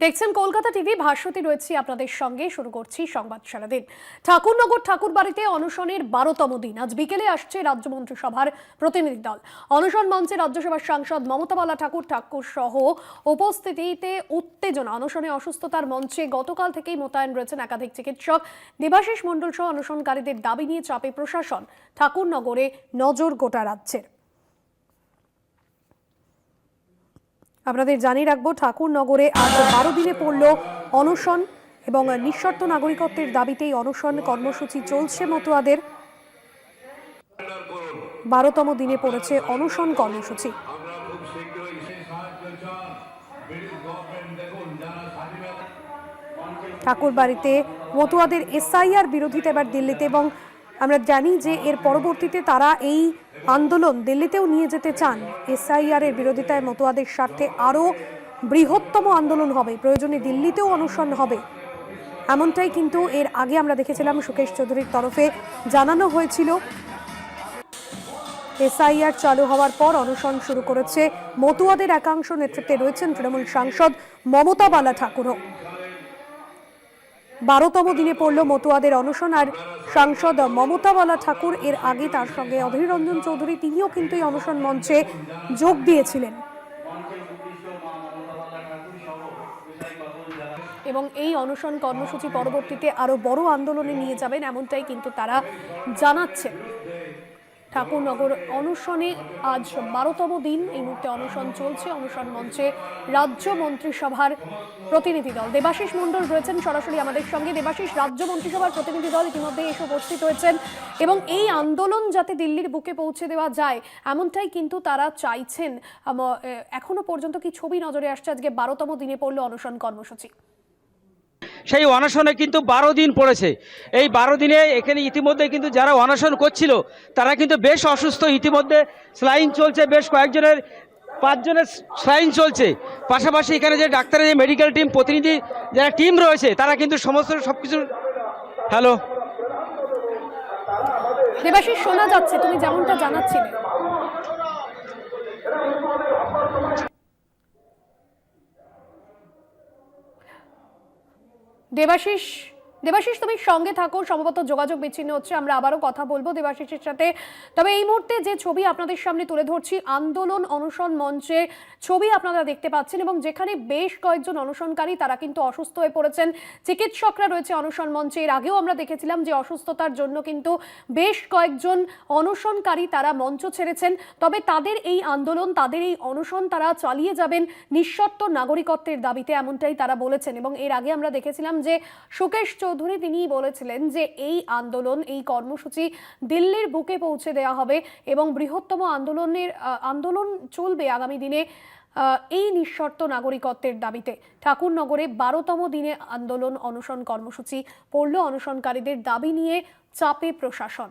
দেখছেন কলকাতা টিভি, ভাস্বতী রয়েছি আপনাদের সঙ্গে। শুরু করছি সংবাদ সারাদিন। ঠাকুরনগর ঠাকুরবাড়িতে অনশনের বারোতম দিন। আজ বিকেলে আসছে রাজ্য মন্ত্রিসভার প্রতিনিধি দল। অনশন মঞ্চে রাজ্যসভার সাংসদ মমতাবালা ঠাকুর ঠাকুর সহ উপস্থিতিতে উত্তেজনা। অনশনে অসুস্থতার মঞ্চে গতকাল থেকেই মোতায়েন রয়েছেন একাধিক চিকিৎসক। দেবাশিস মণ্ডল সহ অনশনকারীদের দাবি নিয়ে চাপে প্রশাসন। ঠাকুরনগরে নজর গোটা রাজ্যের। আপনাদের জানিয়ে রাখব, ঠাকুরনগরে আজ বারো দিনে পড়ল অনশন এবং নিঃশর্ত নাগরিকত্বের দাবিতেই অনশন কর্মসূচি চলছে মতুয়াদের। বারোতম দিনে পড়েছে অনশন কর্মসূচি। ঠাকুরবাড়িতে মতুয়াদের এসআইআর বিরোধিতা এবার দিল্লিতে এবং আমরা জানি যে এর পরবর্তীতে তারা এই আন্দোলন দিল্লিতেও নিয়ে যেতে চান। এসআইআর এর বিরোধিতায় মতুয়াদের স্বার্থে আরও বৃহত্তম আন্দোলন হবে। প্রয়োজনে দিল্লিতেও অনুসরণ হবে। এমনটাই কিন্তু এর আগে আমরা দেখেছিলাম সুকেশ চৌধুরীর তরফে। জানানো হয়েছিল, এসআইআর চালু হওয়ার পর অনশন শুরু করেছে। মতুয়াদের একাংশ নেতৃত্বে রয়েছেন তৃণমূল সাংসদ মমতা বালা ঠাকুরও বারোতম দিনে পড়ল মতুয়াদের অনশন আর সাংসদ মমতাবালা ঠাকুর এর আগে তার সঙ্গে অধীর রঞ্জন চৌধুরী তিনিও কিন্তু এই অনশন মঞ্চে যোগ দিয়েছিলেন। এবং এই অনশন কর্মসূচি পরবর্তীতে আরও বড় আন্দোলনে নিয়ে যাবেন এমনটাই কিন্তু তারা জানাচ্ছেন। ঠাকুরনগর অনশনে আজ বারোতম দিন। এই মুহূর্তে অনশন চলছে। অনশন মঞ্চে রাজ্য মন্ত্রিসভার প্রতিনিধি দল। দেবাশিস মণ্ডল রয়েছেন সরাসরি আমাদের সঙ্গে। দেবাশিস, রাজ্য মন্ত্রিসভার প্রতিনিধি দল ইতিমধ্যে এসে উপস্থিত হয়েছেন এবং এই আন্দোলন যাতে দিল্লির বুকে পৌঁছে দেওয়া যায়, এমনটাই কিন্তু তারা চাইছেন। এখনও পর্যন্ত কি ছবি নজরে আসছে? আজকে বারোতম দিনে পড়ল অনশন কর্মসূচি। সেই অনশনে কিন্তু বারো দিন পড়েছে। এই বারো দিনে এখানে ইতিমধ্যে কিন্তু যারা অনশন করছিল, তারা কিন্তু বেশ অসুস্থ। ইতিমধ্যে স্লাইন চলছে, বেশ কয়েকজনের, পাঁচজনের স্লাইন চলছে। পাশাপাশি এখানে যে ডাক্তারের যে মেডিকেল টিম প্রতিনিধি যারা টিম রয়েছে, তারা কিন্তু সমস্ত সব কিছু হ্যালো দেবাশিস, শোনা যাচ্ছে, তুমি যেমনটা জানাচ্ছিলে। দেবাশিস। দেবাশিস, তুমি সঙ্গে থাকো সম্ভবত যোগাযোগ বিচ্ছিন্ন হচ্ছে, আমরা আবারও কথা বলব দেবাশিসের সাথে। তবে এই মুহূর্তে যে ছবি আপনাদের সামনে তুলে ধরছি, আন্দোলন অনশন মঞ্চে ছবি আপনারা দেখতে পাচ্ছেন এবং যেখানে বেশ কয়েকজন অনশনকারী, তারা কিন্তু অসুস্থ হয়ে পড়েছেন। চিকিৎসকরা রয়েছে অনশন মঞ্চে। এর আগেও আমরা দেখেছিলাম যে অসুস্থতার জন্য কিন্তু বেশ কয়েকজন অনশনকারী তারা মঞ্চ ছেড়েছেন। তবে তাদের এই আন্দোলন, তাদের এই অনশন তারা চালিয়ে যাবেন নিঃশর্ত নাগরিকত্বের দাবিতে, এমনটাই তারা বলেছেন এবং এর আগে আমরা দেখেছিলাম যে সুকেশ তিনি বলেছিলেন যে এই আন্দোলন, এই কর্মসূচি দিল্লির বুকে পৌঁছে দেওয়া হবে এবং বৃহত্তম আন্দোলনের আন্দোলন চলবে আগামী দিনে এই নিঃশর্ত নাগরিকত্বের দাবিতে। ঠাকুরনগরে বারোতম দিনে আন্দোলন অনশন কর্মসূচি পড়ল অনশনকারীদের দাবি নিয়ে চাপে প্রশাসন।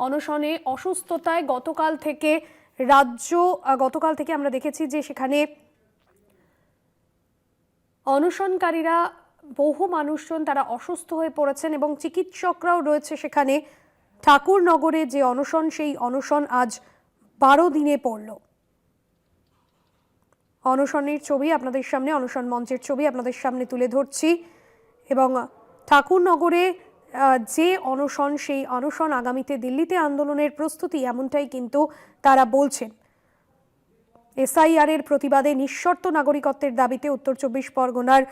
অনশনে অসুস্থতায় গতকাল থেকে রাজ্য গতকাল থেকে আমরা দেখেছি যে সেখানে অনশনকারীরা বহু মানুষজন তারা অসুস্থ হয়ে পড়েছেন এবং চিকিৎসকরাও রয়েছে সেখানে। ঠাকুরনগরে যে অনশন, সেই অনশন আজ বারো দিনে পড়ল। অনশনের ছবি আপনাদের সামনে, অনশন মঞ্চের ছবি আপনাদের সামনে তুলে ধরছি এবং ঠাকুরনগরে যে অনশন, সেই অনশন আগামীতে দিল্লিতে আন্দোলনের প্রস্তুতি এমনটাই কিন্তু তারা বলছেন। এসআইআর এর প্রতিবাদে নিঃশর্ত নাগরিকত্বের দাবিতে উত্তর চব্বিশ পরগনার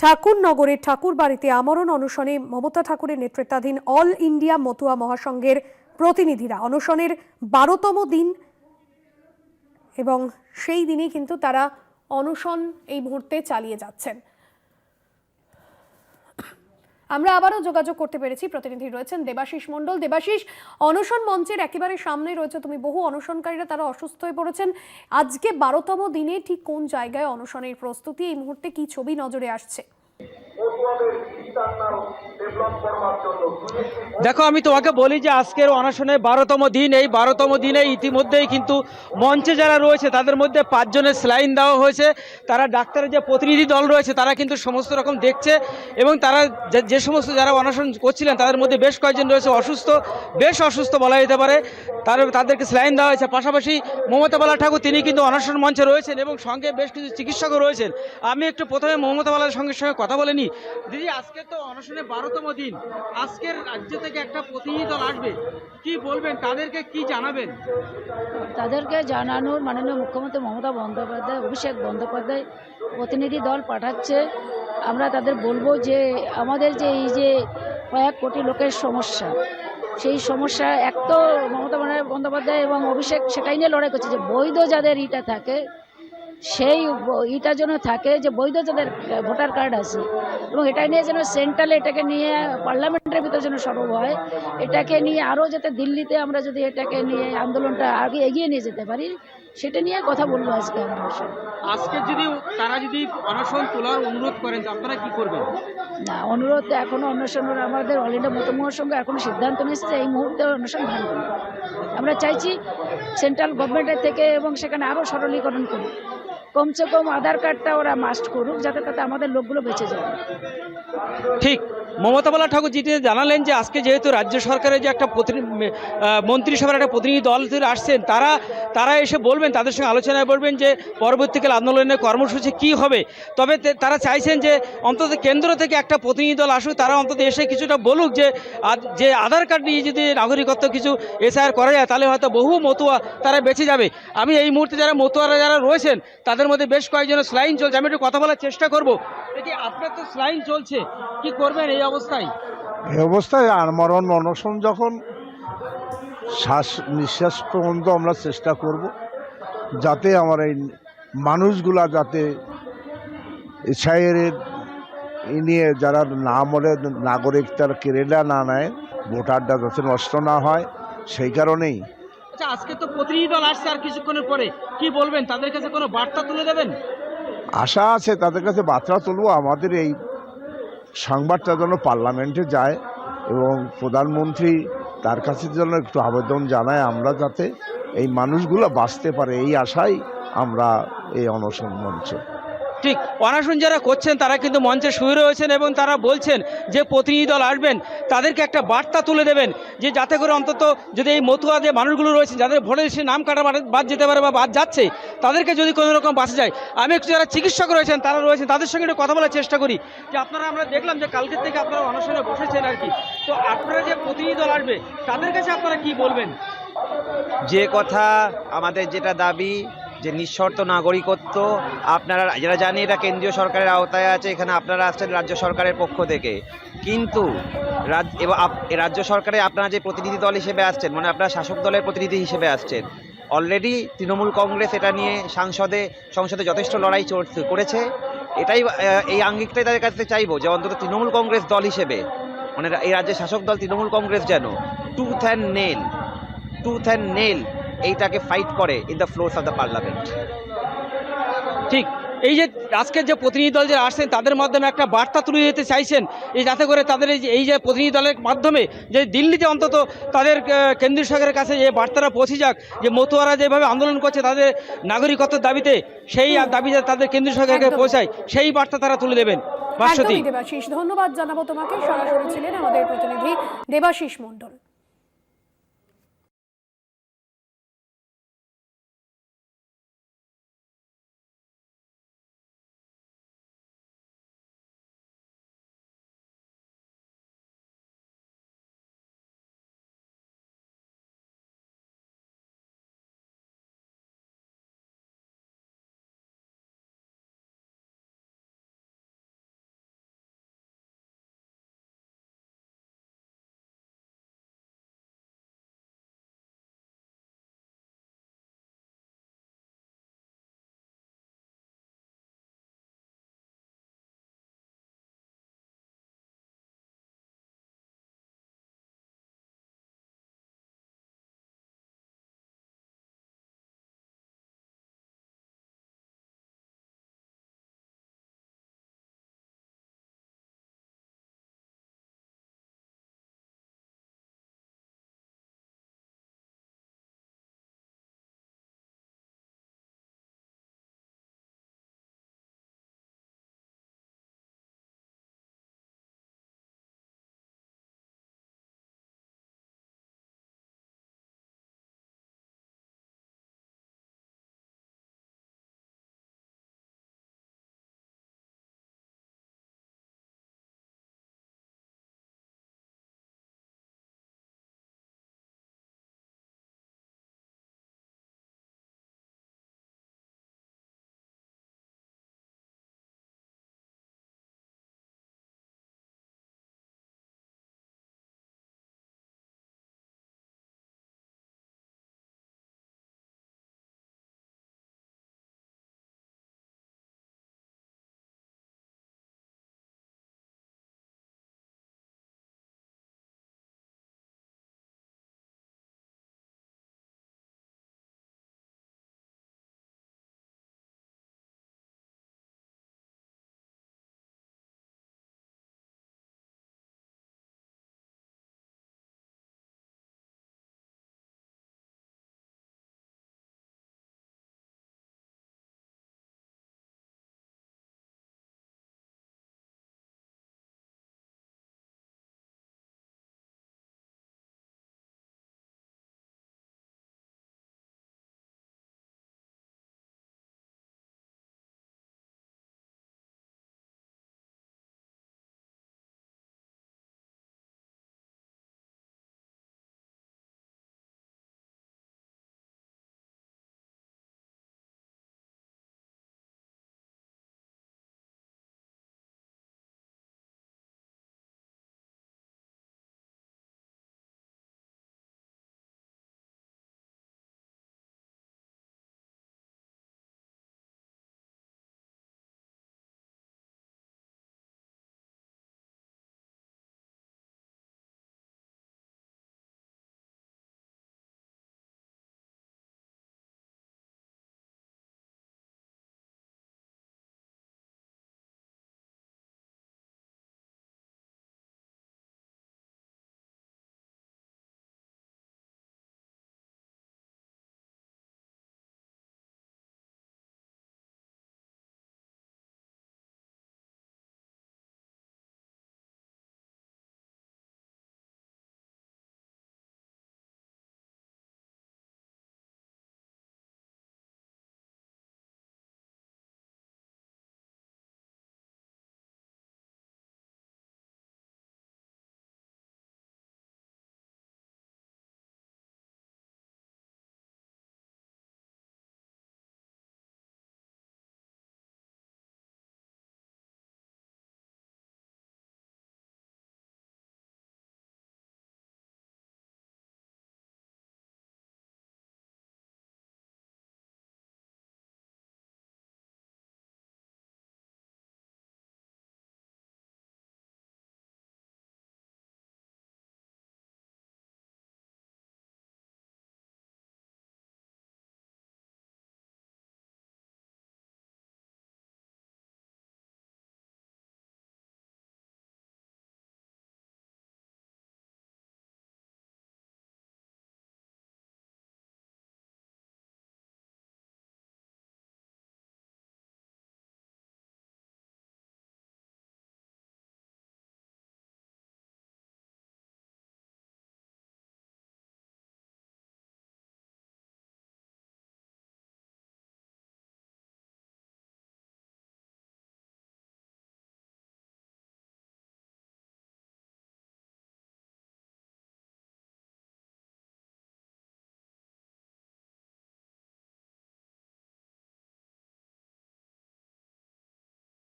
ঠাকুরনগরের ঠাকুর বাড়িতে আমরণ অনশনে মমতা ঠাকুরের নেতৃত্বাধীন অল ইন্ডিয়া মতুয়া মহাসংঘের প্রতিনিধিরা। অনশনের বারোতম দিন এবং সেই দিনে কিন্তু তারা অনশন এই মুহূর্তে চালিয়ে যাচ্ছেন। আমরা আবারও যোগাযোগ করতে পেরেছি। প্রতিনিধি রয়েছেন দেবাশিস মণ্ডল। দেবাশিস, অনশন মঞ্চের একেবারে সামনে রয়েছে। তুমি বহু অনশনকারীরা তারা অসুস্থ হয়ে পড়েছেন। আজকে বারোতম দিনে ঠিক কোন জায়গায় অনশনের প্রস্তুতি? এই মুহূর্তে কি ছবি নজরে আসছে? দেখো, আমি তোমাকে বলি যে আজকের অনশনের বারোতম দিন, এই বারোতম দিনে ইতিমধ্যেই কিন্তু মঞ্চে যারা রয়েছে, তাদের মধ্যে পাঁচজনের স্লাইন দেওয়া হয়েছে। তারা ডাক্তারের যে প্রতিনিধি দল রয়েছে, তারা কিন্তু সমস্ত রকম দেখছে এবং তারা যে- যে সমস্ত যারা অনশন করছিলেন, তাদের মধ্যে বেশ কয়েকজন রয়েছে অসুস্থ, বেশ অসুস্থ বলা যেতে পারে। তার তাদেরকে স্লাইন দেওয়া হয়েছে। পাশাপাশি মমতা বালা ঠাকুর, তিনি কিন্তু অনশন মঞ্চে রয়েছেন এবং সঙ্গে বেশ কিছু চিকিৎসকও রয়েছেন। আমি একটু প্রথমে মমতা বালার সঙ্গে সঙ্গে কথা বলে নিই। দিদি, আজকে তো অনশনের বারোতম দিন। আজকের রাজ্য থেকে একটা প্রতিনিধি দল আসবে। কি বলবেন? তাদেরকে কি জানাবেন? তাদেরকে জানানোর মাননীয় মুখ্যমন্ত্রী মমতা বন্দ্যোপাধ্যায়, অভিষেক বন্দ্যোপাধ্যায় প্রতিনিধি দল পাঠাচ্ছে। আমরা তাদের বলব যে, আমাদের যে এই যে কয়েক কোটি লোকের সমস্যা, সেই সমস্যা এক তো মমতা বন্দ্যোপাধ্যায় এবং অভিষেক, সেটাই নিয়ে লড়াই করছে। যে বৈধ যাদের ইটা থাকে সেই ইটা যেন থাকে যে বৈধ যাদের ভোটার কার্ড আছে। এবং এটা নিয়ে যেন সেন্ট্রালে এটাকে নিয়ে পার্লামেন্টের ভিতরে যেন সরব হয় এটাকে নিয়ে আরও যাতে দিল্লিতে আমরা যদি এটাকে নিয়ে আন্দোলনটা আগে এগিয়ে নিয়ে যেতে পারি সেটা নিয়ে কথা বলব আজকে আমরা আজকে যদি তারা যদি অনশন তোলার অনুরোধ করেন আপনারা কি করবেন? না অনুরোধ এখনও অন্বেষণ আমাদের অল ইন্ডিয়া মতমূহের সঙ্গে এখনও সিদ্ধান্ত নিচ্ছে এই মুহূর্তে অন্বেষণ ভাঙবে আমরা চাইছি সেন্ট্রাল গভর্নমেন্টের থেকে এবং সেখানে আরও সরলীকরণ করুক। কমসে কম আধার কার্ডটা ওরা মাস্ট করুক, যাতে তাতে আমাদের লোকগুলো বেঁচে যায়। ঠিক। মমতা বালা ঠাকুর যেটি জানালেন যে, আজকে যেহেতু রাজ্য সরকারের যে একটা মন্ত্রিসভার একটা প্রতিনিধি দল আসছেন, তারা তারা এসে বলবেন, তাদের সঙ্গে আলোচনায় বলবেন যে, পরবর্তীকালে আন্দোলনের কর্মসূচি কি হবে। তবে তারা চাইছেন যে, অন্তত কেন্দ্র থেকে একটা প্রতিনিধি দল আসুক, তারা অন্তত এসে কিছুটা বলুক যে যে আধার কার্ড নিয়ে যদি নাগরিকত্ব কিছু এসআইআর করা যায়, তাহলে হয়তো বহু মতুয়া তারা বেঁচে যাবে। আমি এই মুহূর্তে যারা মতুয়ারা যারা রয়েছেন, তাদের মধ্যে বেশ কয়েকজনের স্লাইন চলছে। আমি একটু কথা বলার চেষ্টা করব। দেখি আপনার তো স্লাইন চলছে? কি করবেন এই অবস্থায়? এই অবস্থায় আমরণ অনশন যখন শ্বাস নিঃশ্বাস পর্যন্ত আমরা চেষ্টা করব, যাতে আমার এই মানুষগুলা যাতে এছাইয়ের নিয়ে যারা না মরে নাগরিকতার কেরেলা না নেয় ভোটারটা যাতে নষ্ট না হয়, সেই কারণেই আচ্ছা আজকে তো প্রতিনিধি দল আসছে আর কিছুক্ষণের পরে। কি বলবেন? তাদের কাছে কোনো বার্তা তুলে দেবেন? আশা আছে, তাদের কাছে বার্তা তুলব। আমাদের এই সংবাদটা যেন পার্লামেন্টে যায় এবং প্রধানমন্ত্রী তার কাছে যেন একটু আবেদন জানায় আমরা যাতে এই মানুষগুলো বাঁচতে পারে। এই আশাই আমরা এই অনশন মঞ্চে। ঠিক অনাশন যারা করছেন, তারা কিন্তু মঞ্চে শুয়ে রয়েছেন এবং তারা বলছেন যে প্রতিনিধি দল আসবেন, তাদেরকে একটা বার্তা তুলে দেবেন যে যাতে করে অন্তত যদি এই মতুয়া যে মানুষগুলো রয়েছেন, যাদের ভোটের সে নাম কাটা বাদ- যেতে পারে বা বাদ যাচ্ছে, তাদেরকে যদি কোনো রকম বাঁচা যায়। আমি একটু যারা চিকিৎসক রয়েছেন, তারা রয়েছেন, তাদের সঙ্গে একটু কথা বলার চেষ্টা করি যে আপনারা, আমরা দেখলাম যে কালকের থেকে আপনারা অনশনে বসেছেন আর কি। তো আপনারা যে প্রতিনিধি দল আসবে, তাদের কাছে আপনারা কি বলবেন? যে কথা আমাদের যেটা দাবি যে নিঃশর্ত নাগরিকত্ব আপনারা, যারা জানি এটা কেন্দ্রীয় সরকারের আওতায় আছে, এখানে আপনারা আসছেন রাজ্য সরকারের পক্ষ থেকে। কিন্তু রাজ্য সরকারে আপনারা যে প্রতিনিধি দল হিসেবে আসছেন মানে আপনারা শাসক দলের প্রতিনিধি হিসেবে আসছেন অলরেডি তৃণমূল কংগ্রেস এটা নিয়ে সাংসদে, সংসদে যথেষ্ট লড়াই করেছে। এটাই এই আঙ্গিকটাই তাদের কাছে চাইব যে অন্তত তৃণমূল কংগ্রেস দল হিসেবে মানে এই রাজ্যের শাসক দল তৃণমূল কংগ্রেস যেন tooth and nail tooth and nail এইটাকে ফাইট করে in the floors of the parliament ঠিক এই যে আজকের যে প্রতিনিধি দল যে আসছেন তাদের মাধ্যমে একটা বার্তা তুলে দিতে চাইছেন এই যাতে করে তাদের এই যে এই যে প্রতিনিধি দলের মাধ্যমে যে দিল্লিতে অন্তত তাদের কেন্দ্রীয় সরকারের কাছে এই বার্তাটা পৌঁছে যাক যে মতুয়ারা যেভাবে আন্দোলন করছে তাদের নাগরিকত্বের দাবিতে সেই দাবি তাদের কেন্দ্রীয় সরকারকে পৌঁছায় সেই বার্তা তারা তুলে দেবেন। দেবাশিস ধন্যবাদ জানাব তোমাকে। সরাসরি ছিলেন আমাদের প্রতিনিধি দেবাশিস মণ্ডল।